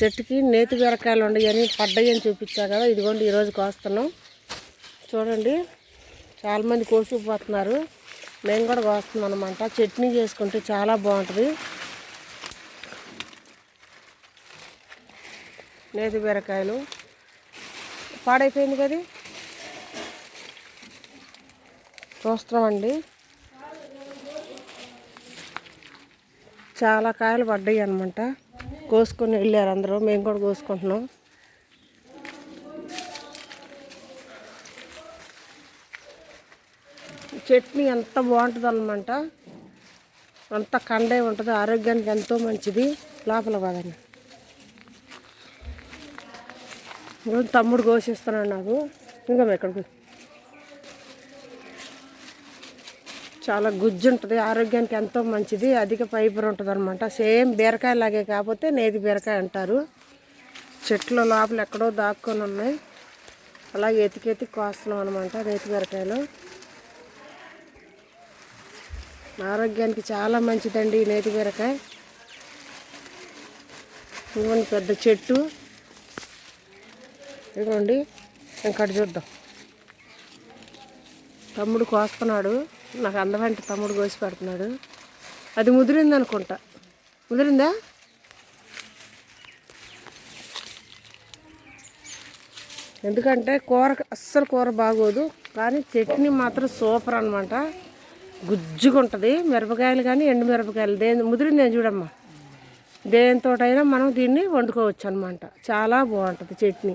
చెట్టుకి నేతి బీరకాయలు ఉండయని పడ్డాయి అని చూపించా కదా ఇదిగోండి ఈరోజు కోస్తున్నాం. చూడండి చాలామంది కోసుకుపోతున్నారు మేము కూడా కోస్తున్నాం అనమాట చట్నీ చేసుకుంటే చాలా బాగుంటుంది. నేతి బీరకాయలు. పాడైపోయింది కదా చూస్తున్నామండి. చాలా కాయలు పడ్డాయి అనమాట కోసుకొని వెళ్ళారు అందరూ. మేము కూడా కోసుకుంటున్నాం. చట్నీ ఎంత బాగుంటుంది అనమాట అంత కండే ఉంటుంది. ఆరోగ్యానికి ఎంతో మంచిది. లోపల పదండి తమ్ముడు కోసిస్తున్నాడు నాకు. ఇంకా ఎక్కడికి చాలా గుజ్జు ఉంటుంది ఆరోగ్యానికి ఎంతో మంచిది. అధిక ఫైబర్ ఉంటుంది అనమాట సేమ్ బీరకాయ లాగే కాకపోతే నేతి బీరకాయ అంటారు. చెట్ల లోపల ఎక్కడో దాక్కొని ఉన్నాయి. అలాగే ఎతికెతి కోస్తున్నాం అనమాట నేతి బీరకాయలు. ఆరోగ్యానికి చాలా మంచిదండి ఈ నేతి బీరకాయ. ఇదిగోండి పెద్ద చెట్టు. ఇదిగోండి ఇంకటి చూద్దాం. తమ్ముడు కోస్తున్నాడు. నాకు అందమంటే తమ్ముడు కోసి పెడుతున్నాడు. అది ముదిరింది అనుకుంటా ముదిరిందా? ఎందుకంటే కూర అస్సలు కూర బాగోదు కానీ చట్నీ మాత్రం సూపర్ అనమాట గుజ్జుగా ఉంటుంది మిరపకాయలు కానీ ఎండు మిరపకాయలు. దేని ముదిరింది నేను చూడమ్మా? దేనితోటైనా మనం దీన్ని వండుకోవచ్చు అనమాట చాలా బాగుంటుంది చట్నీ.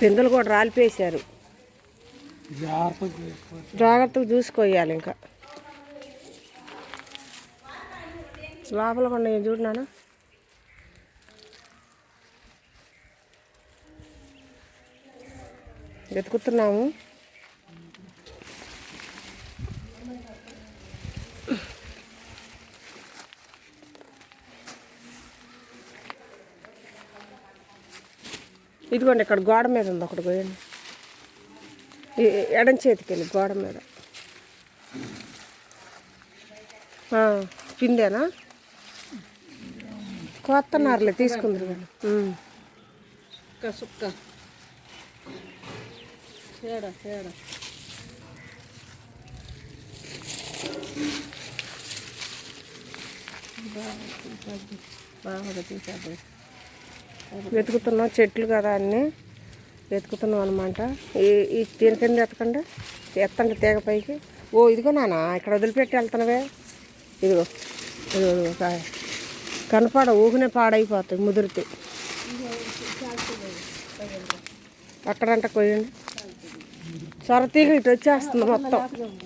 పిందెలు కూడా రాలిపేశారు జాగ్రత్తగా చూసుకోవాలి ఇంకా. లోపల కూడా నేను చూడనాను? వెతుకుతున్నాము. ఇదిగోండి ఇక్కడ గోడ మీద ఉంది ఒకటి పోయండి ఎడం చేతికి వెళ్ళి గోడ మీద. పిందేనా కొత్త నారలే తీసుకుందరు కానీ సుక్క సుక్క. తేడా తేడా. బాగా తీసాడు వెతుకుతున్నాం చెట్లు కదా అన్నీ. వెతుకుతున్నాం అనమాట ఈ ఈ దీని కింద ఎత్తకండి ఎత్తండి తీగ పైకి. ఓ ఇదిగో నాన్న ఇక్కడ వదిలిపెట్టి వెళ్తున్నావే. ఇదిగో ఇదిగో ఇదిగో కాయ కనపాడ ఊహనే పాడైపోతాయి ముదిరితే. అక్కడంట కొయ్యండి. సొరతీగ ఇటు వచ్చేస్తుంది మొత్తం.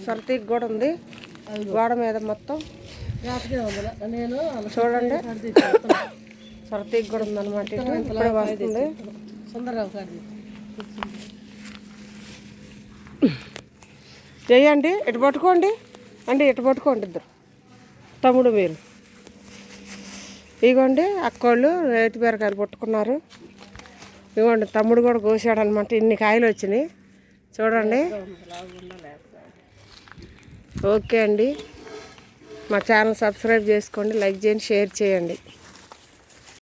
సొరతీగ కూడా ఉంది. గోడ మీద మొత్తం. చూడండి. సొరతీగ కూడా ఉందన్నమాట. ఇప్పుడే వస్తుంది. సుందరరావు చేయండి ఇటు పట్టుకోండి? అండి ఇటు పట్టుకోండి ఇద్దరు? తమ్ముడు మీరు ఇగోండి అక్కోళ్ళు రైతు బీరకాయలు పట్టుకున్నారు. ఇగోండి తమ్ముడు కూడా కోసాడు అనమాట ఇన్ని కాయలు వచ్చినాయి. చూడండి. ఓకే అండి. మా ఛానల్ సబ్స్క్రైబ్ చేసుకోండి లైక్ చేయండి షేర్ చేయండి.